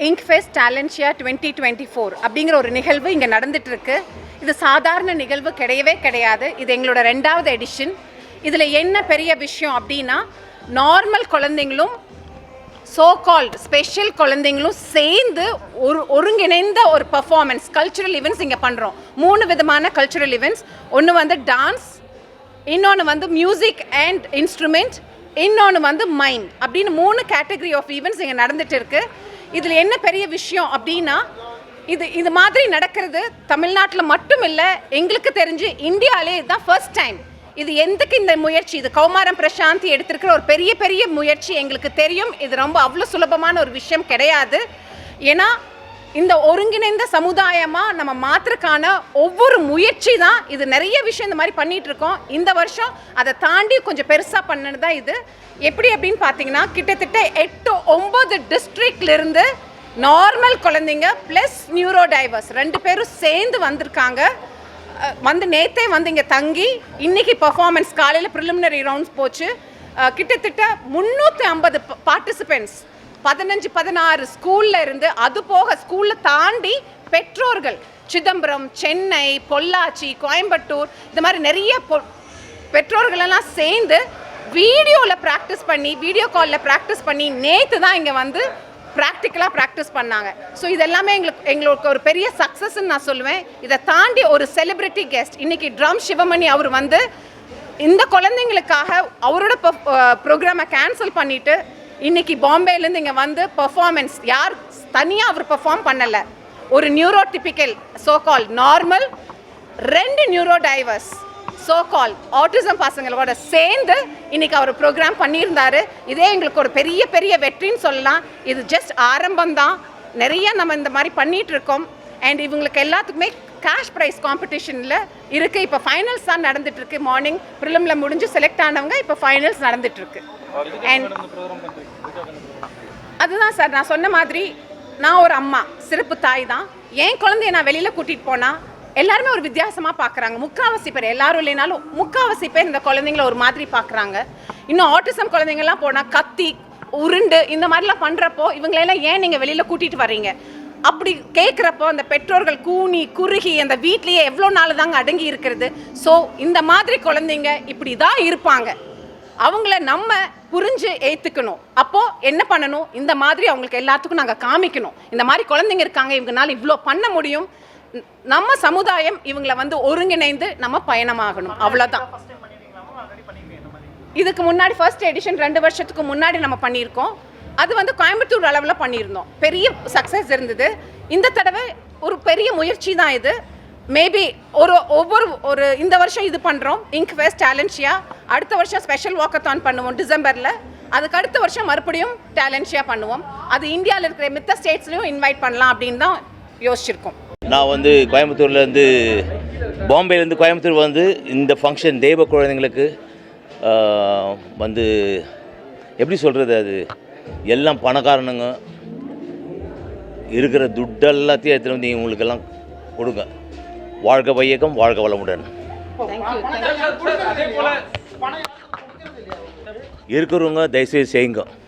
Ink fest டேலன்ஷியா twenty twenty four அப்படிங்கிற ஒரு நிகழ்வு இங்கே நடந்துட்டு இருக்கு இது சாதாரண நிகழ்வு கிடையவே கிடையாது. இது எங்களோட ரெண்டாவது எடிஷன் இதில் என்ன பெரிய விஷயம் அப்படின்னா நார்மல் குழந்தைங்களும் சோ கால்ட் ஸ்பெஷல் குழந்தைங்களும் சேர்ந்து ஒரு ஒருங்கிணைந்த ஒரு பர்ஃபார்மன்ஸ் கல்ச்சுரல் ஈவெண்ட்ஸ் இங்கே பண்ணுறோம் மூணு விதமான கல்ச்சுரல் ஈவெண்ட்ஸ் ஒன்று வந்து டான்ஸ் இன்னொன்று வந்து மியூசிக் அண்ட் இன்ஸ்ட்ருமெண்ட் இன்னொன்று வந்து மைம் அப்படின்னு மூணு கேட்டகரி ஆஃப் ஈவெண்ட்ஸ் இங்கே நடந்துட்டு இருக்குது இதில் என்ன பெரிய விஷயம் அப்படின்னா இது இது மாதிரி நடக்கிறது தமிழ்நாட்டில் மட்டும் இல்லை எங்களுக்கு தெரிஞ்சு இந்தியாவிலே இதுதான் ஃபர்ஸ்ட் டைம் இது எந்தக்கு இந்த முயற்சி? இது கௌமாரம் பிரசாந்தி எடுத்திருக்கிற ஒரு பெரிய பெரிய முயற்சி எங்களுக்கு தெரியும். இது ரொம்ப அவ்வளோ சுலபமான ஒரு விஷயம் கிடையாது. ஏன்னா இந்த ஒருங்கிணைந்த சமுதாயமாக நம்ம மாத்திரக்கான ஒவ்வொரு முயற்சி தான் இது நிறைய விஷயம் இந்த மாதிரி பண்ணிட்டு இருக்கோம் இந்த வருஷம் அதை தாண்டி கொஞ்சம் பெருசாக பண்ணது தான் இது. எப்படி அப்படின்னு பார்த்தீங்கன்னா கிட்டத்தட்ட எட்டு ஒம்பது டிஸ்ட்ரிக்ட்லேருந்து நார்மல் குழந்தைங்க ப்ளஸ் நியூரோ டைவர்ஸ் ரெண்டு பேரும் சேர்ந்து வந்திருக்காங்க. வந்து நேத்தே வந்து இங்கே தங்கி இன்னைக்கு பர்ஃபார்மன்ஸ் காலையில் ப்ரிலிமினரி ரவுண்ட்ஸ் போச்சு. கிட்டத்தட்ட முந்நூற்றி ஐம்பது பார்ட்டிசிபெண்ட்ஸ் பதினஞ்சு பதினாறு ஸ்கூல்ல இருந்து அது போக ஸ்கூலில் தாண்டி பெற்றோர்கள் சிதம்பரம் சென்னை பொள்ளாச்சி கோயம்புத்தூர் இந்த மாதிரி நிறைய பொ- பெற்றோர்கள் எல்லாம் சேர்ந்து வீடியோவில் ப்ராக்டிஸ் பண்ணி வீடியோ காலில் ப்ராக்டிஸ் பண்ணி நேற்று தான் இங்கே வந்து ப்ராக்டிக்கலாக ப்ராக்டிஸ் பண்ணாங்க. ஸோ இதெல்லாமே எங்களுக்கு எங்களுக்கு ஒரு பெரிய சக்ஸஸ்ன்னு நான் சொல்லுவேன். இதை தாண்டி ஒரு செலிப்ரிட்டி கெஸ்ட் இன்றைக்கி ட்ரம் சிவமணி அவர் வந்து இந்த குழந்தைங்களுக்காக அவரோட ப்ரோக்ராமை கேன்சல் பண்ணிவிட்டு இன்னைக்கு பாம்பேலேருந்து இங்கே வந்து பெர்ஃபார்மன்ஸ் யார் தனியாக அவர் பெர்ஃபார்ம் பண்ணலை. ஒரு neurotypical so called normal ரெண்டு neuro divorce so called autism பசங்களோட சேர்ந்து இன்னைக்கு அவர் ப்ரோக்ராம் பண்ணியிருந்தாரு. இதே எங்களுக்கு ஒரு பெரிய பெரிய வெற்றின்னு சொல்லலாம். இது ஜஸ்ட் ஆரம்பம் தான் நிறைய நம்ம இந்த மாதிரி பண்ணிகிட்டு இருக்கோம் அண்ட் இவங்களுக்கு எல்லாத்துக்குமே கேஷ் ப்ரைஸ் காம்படிஷனில் இருக்குது இப்போ ஃபைனல்ஸ் தான் நடந்துகிட்ருக்கு மார்னிங் ப்ரிலிமில் முடிஞ்சு செலக்ட் ஆனவங்க இப்போ ஃபைனல்ஸ் நடந்துகிட்ருக்கு அண்ட் அதுதான் சார் நான் சொன்ன மாதிரி நான் ஒரு அம்மா சிறப்பு தாய் தான். என் குழந்தைய நான் வெளியில் கூட்டிகிட்டு போனால் எல்லாருமே ஒரு வித்தியாசமாக பார்க்குறாங்க முக்காவாசி பேர் எல்லாரும் இல்லைனாலும் முக்காவாசி பேர் இந்த குழந்தைங்கள ஒரு மாதிரி பார்க்குறாங்க இன்னும் ஆட்டிசம் குழந்தைங்கள்லாம் போனால் கத்தி உருண்டு இந்த மாதிரிலாம் பண்ணுறப்போ இவங்களெல்லாம் ஏன் நீங்கள் வெளியில் கூட்டிகிட்டு வர்றீங்க? அப்படி கேட்குறப்போ அந்த பெற்றோர்கள் கூனி குறுகி அந்த வீட்லேயே எவ்வளோ நாள் தாங்க அடங்கி இருக்கிறது. ஸோ இந்த மாதிரி குழந்தைங்க இப்படி தான் இருப்பாங்க. அவங்கள நம்ம புரிஞ்சு ஏற்றுக்கணும் அப்போது என்ன பண்ணணும்? இந்த மாதிரி அவங்களுக்கு எல்லாத்துக்கும் நாங்கள் காமிக்கணும். இந்த மாதிரி குழந்தைங்க இருக்காங்க இவங்கனால இவ்வளோ பண்ண முடியும். நம்ம சமுதாயம் இவங்கள வந்து ஒருங்கிணைந்து நம்ம பயணமாகணும். அவ்வளோதான் இதுக்கு முன்னாடி ஃபர்ஸ்ட் எடிஷன் ரெண்டு வருஷத்துக்கு முன்னாடி நம்ம பண்ணியிருக்கோம். அது வந்து கோயம்புத்தூர் அளவில் பண்ணியிருந்தோம். பெரிய சக்ஸஸ் இருந்தது. இந்த தடவை ஒரு பெரிய முயற்சி தான் இது. மேபி ஒரு ஒவ்வொரு ஒரு இந்த வருஷம் இது பண்ணுறோம் இங்க் ஃபெஸ்ட் டேலன்ஷியா அடுத்த வருஷம் ஸ்பெஷல் வாக்கத்தான் பண்ணுவோம் டிசம்பரில். அதுக்கு அடுத்த வருஷம் மறுபடியும் டேலன்ஷியா பண்ணுவோம். அது இந்தியாவில் இருக்கிற மித்த ஸ்டேட்ஸ்லையும் இன்வைட் பண்ணலாம் அப்படின்னு தான் யோசிச்சிருக்கோம். நான் வந்து கோயம்புத்தூர்லேருந்து பாம்பேலேருந்து கோயம்புத்தூர் வந்து இந்த ஃபங்க்ஷன் தெய்வ குழந்தைங்களுக்கு வந்து எப்படி சொல்கிறது அது? எல்லாம் பணக்காரனுங்க இருக்கிற துட்டு எல்லாத்தையும் எடுத்துகிட்டு வந்து இவங்களுக்கெல்லாம் கொடுங்க. வாழ்க வையகம் வாழ்க வளமுடன். இருக்கிறவங்க தயவுசெய்து செய்யுங்க அதே போல சார்